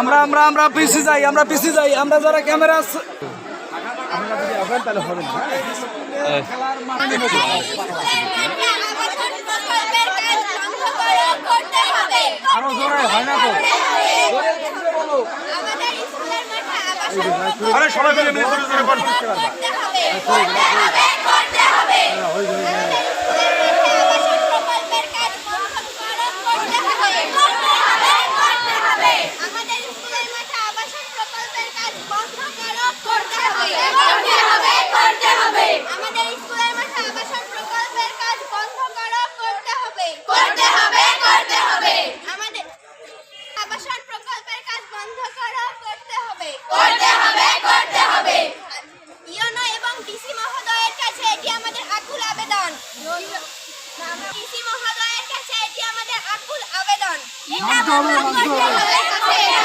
আমরা আমরা আমরা পিছি যাই আমরা পিছি যাই আমরা যারা ক্যামেরা আরও জোরে হয় না তো আরে সবাই মিলে মিলে জোরে জোরে বল। আমাদের স্কুলের মাঠে আবাসন প্রকল্পের কাজ বন্ধ করো করতে হবে করতে হবে করতে হবে আমাদের স্কুলের মাঠে আবাসন প্রকল্পের কাজ বন্ধ করো করতে হবে করতে হবে করতে হবে আমাদের আবাসন প্রকল্পের কাজ বন্ধ করো করতে হবে করতে হবে করতে হবে ইওনো এবং ডিসি মহোদয়ের কাছে এটি আমাদের আকুল আবেদন এটা বন্ধ করতে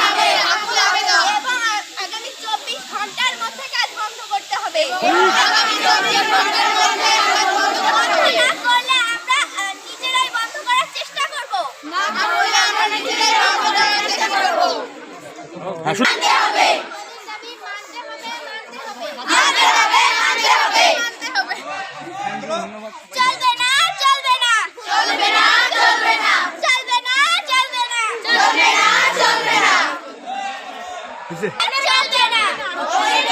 হবে আকুল আবেদন এবং আগামী চব্বিশ ঘণ্টার মধ্যে কাজ বন্ধ করতে হবে। আগামী চব্বিশ ঘণ্টার মধ্যে কাজ বন্ধ করতে হবে। না করলে আমরা নিজেরাই বন্ধ করার চেষ্টা করব। না করলে আমরা নিজেরাই বন্ধ করার চেষ্টা করব। মানতে হবে মানতে হবে। মানতে হবে মানতে হবে। মানতে হবে চলবে না। চলবে না চলবে না। চলবে না চলবে না। চলবে না চলবে না। চলবে না ওরে